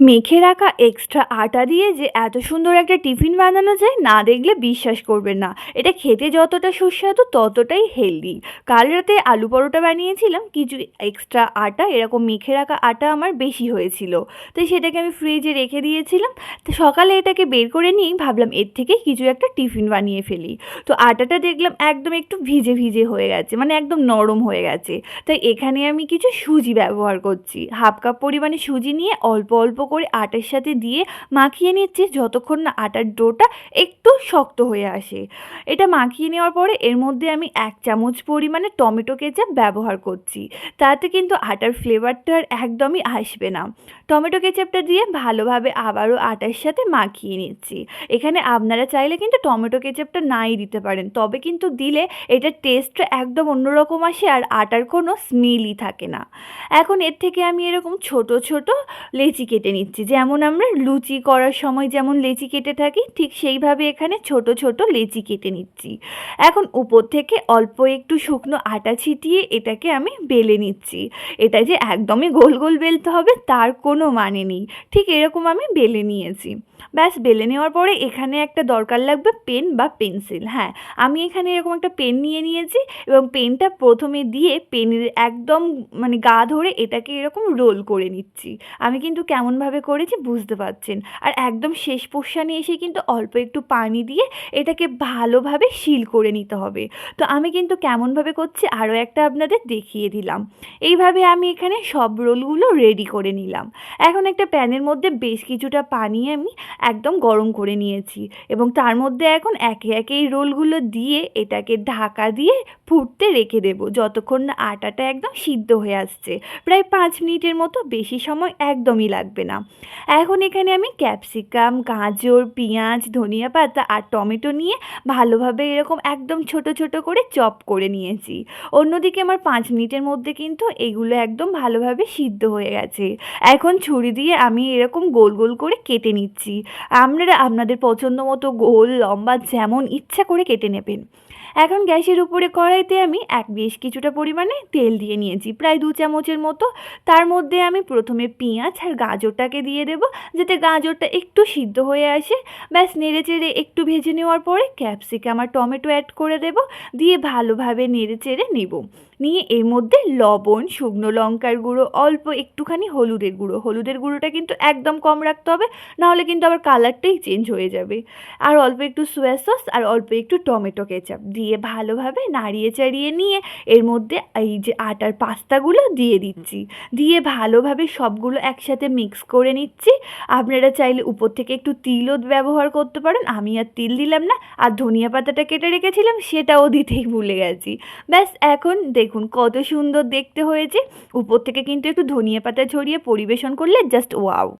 মেখে রাখা এক্সট্রা আটা দিয়ে যে এত সুন্দর একটা টিফিন বানানো যায়, না দেখলে বিশ্বাস করবেন না। এটা খেতে যতটা সুস্বাদু, ততটাই হেলদি কাল রাতে আলু পরোটা বানিয়েছিলাম, কিছু এক্সট্রা আটা, এরকম মেখে রাখা আটা আমার বেশি হয়েছিল। তাই সেটাকে আমি ফ্রিজে রেখে দিয়েছিলাম। তো সকালে এটাকে বের করে নিয়েই ভাবলাম এর থেকে কিছু একটা টিফিন বানিয়ে ফেলি। তো আটাটা দেখলাম একদম একটু ভিজে ভিজে হয়ে গেছে মানে একদম নরম হয়ে গেছে। তাই এখানে আমি কিছু সুজি ব্যবহার করছি। হাফ কাপ পরিমাণে সুজি নিয়ে অল্প অল্প করে আটার সাথে দিয়ে মাখিয়ে নিচ্ছি। যতক্ষণ না আটার ডোটা একটু শক্ত হয়ে আসে। এটা মাখিয়ে নেওয়ার পরে এর মধ্যে আমি এক চামচ পরিমাণে টমেটো কেচাপ ব্যবহার করছি। তাতে কিন্তু আটার ফ্লেভারটা আর একদমই আসবে না। টমেটো কেচাপটা দিয়ে ভালোভাবে আবারও আটার সাথে মাখিয়ে নিচ্ছি। এখানে আপনারা চাইলে কিন্তু টমেটো কেচাপটা নাই দিতে পারেন। তবে কিন্তু দিলে এটার টেস্টটা একদম অন্যরকম আসে আর আটার কোনো স্মেলই থাকে না। এখন এর থেকে আমি এরকম ছোট ছোট লেচি কেটে নিচ্ছি। যেমন আমরা লুচি করার সময় যেমন লেচি কেটে থাকি, ঠিক সেইভাবে এখানে ছোট ছোট লেচি কেটে নিচ্ছি। এখন উপর থেকে অল্প একটু শুকনো আটা ছিটিয়ে এটাকে আমি বেলে নিচ্ছি। এটা যে একদমই গোল গোল বেলতে হবে, তার কোনো মানে নেই। ঠিক এরকম আমি বেলে নিয়েছি। ব্যাস, বেলে নেওয়ার পরে এখানে একটা দরকার লাগবে পেন বা পেন্সিল হ্যাঁ। আমি এখানে এরকম একটা পেন নিয়ে নিয়েছি এবং পেনটা প্রথমে দিয়ে পেনের একদম মানে গা ধরে এটাকে এরকম রোল করে নিচ্ছি। আমি কিন্তু কেমনভাবে করেছি বুঝতে পারছেন। আর একদম শেষ পোর্শানে এসে কিন্তু অল্প একটু পানি দিয়ে এটাকে ভালোভাবে শিল করে নিতে হবে। তো আমি কিন্তু কেমনভাবে করছি আরও একটা আপনাদের দেখিয়ে দিলাম। এইভাবে আমি এখানে সব রোলগুলো রেডি করে নিলাম। এখন একটা প্যানের মধ্যে বেশ কিছুটা পানি আমি একদম গরম করে নিয়েছি। এবং তার মধ্যে এখন একে একে এই রোলগুলো দিয়ে এটাকে ঢাকা দিয়ে ফুটতে রেখে দেবো যতক্ষণ না আটাটা একদম সিদ্ধ হয়ে আসছে। প্রায় পাঁচ মিনিটের মতো বেশি সময় একদমই লাগবে না। এখন এখানে আমি ক্যাপসিকাম, গাজর, পেঁয়াজ, ধনিয়া পাতা আর টমেটো নিয়ে ভালোভাবে এরকম একদম ছোট ছোট করে চপ করে নিয়েছি। অন্যদিকে আমার পাঁচ মিনিটের মধ্যে কিন্তু এগুলো একদম ভালোভাবে সিদ্ধ হয়ে গেছে। এখন ছুরি দিয়ে আমি এরকম গোল গোল করে কেটে নিচ্ছি। আপনারা আপনাদের পছন্দ মতো গোল, লম্বা, যেমন ইচ্ছা করে কেটে নেবেন। এখন গ্যাসের উপরে কড়াইতে আমি এক বেশ কিছুটা পরিমাণে তেল দিয়ে নিয়েছি, প্রায় দু চামচের মতো। তার মধ্যে আমি প্রথমে পেঁয়াজ আর গাজরটাকে দিয়ে দেব, যাতে গাজরটা একটু সিদ্ধ হয়ে আসে। ব্যাস, নেড়ে চেড়ে একটু ভেজে নেওয়ার পরে ক্যাপসিকাম আর টমেটো অ্যাড করে দেব, দিয়ে ভালোভাবে নেড়ে চেড়ে নেব। নিয়ে এর মধ্যে লবণ, শুকনো লঙ্কার গুঁড়ো, অল্প একটুখানি হলুদের গুঁড়ো। হলুদের গুঁড়োটা কিন্তু একদম কম রাখতে হবে, নাহলে কিন্তু আবার কালারটাই চেঞ্জ হয়ে যাবে। আর অল্প একটু সোয়া সস আর অল্প একটু টমেটো কেচাপ দিয়ে ভালোভাবে নাড়িয়ে চাড়িয়ে নিয়ে এর মধ্যে এই যে আটার পাস্তাগুলো দিয়ে দিচ্ছি। দিয়ে ভালোভাবে সবগুলো একসাথে মিক্স করে নিচ্ছি। আপনারা চাইলে উপর থেকে একটু তিলও ব্যবহার করতে পারেন। আমি আর তিল দিলাম না, আর ধনিয়া পাতাটা কেটে রেখেছিলাম, সেটাও দিতেই ভুলে গেছি। ব্যাস, এখন দেখুন, কত সুন্দর দেখতে হয়েছে। উপর থেকে কিন্তু একটু ধনিয়া পাতা ছড়িয়ে পরিবেশন করলে জাস্ট ওয়াও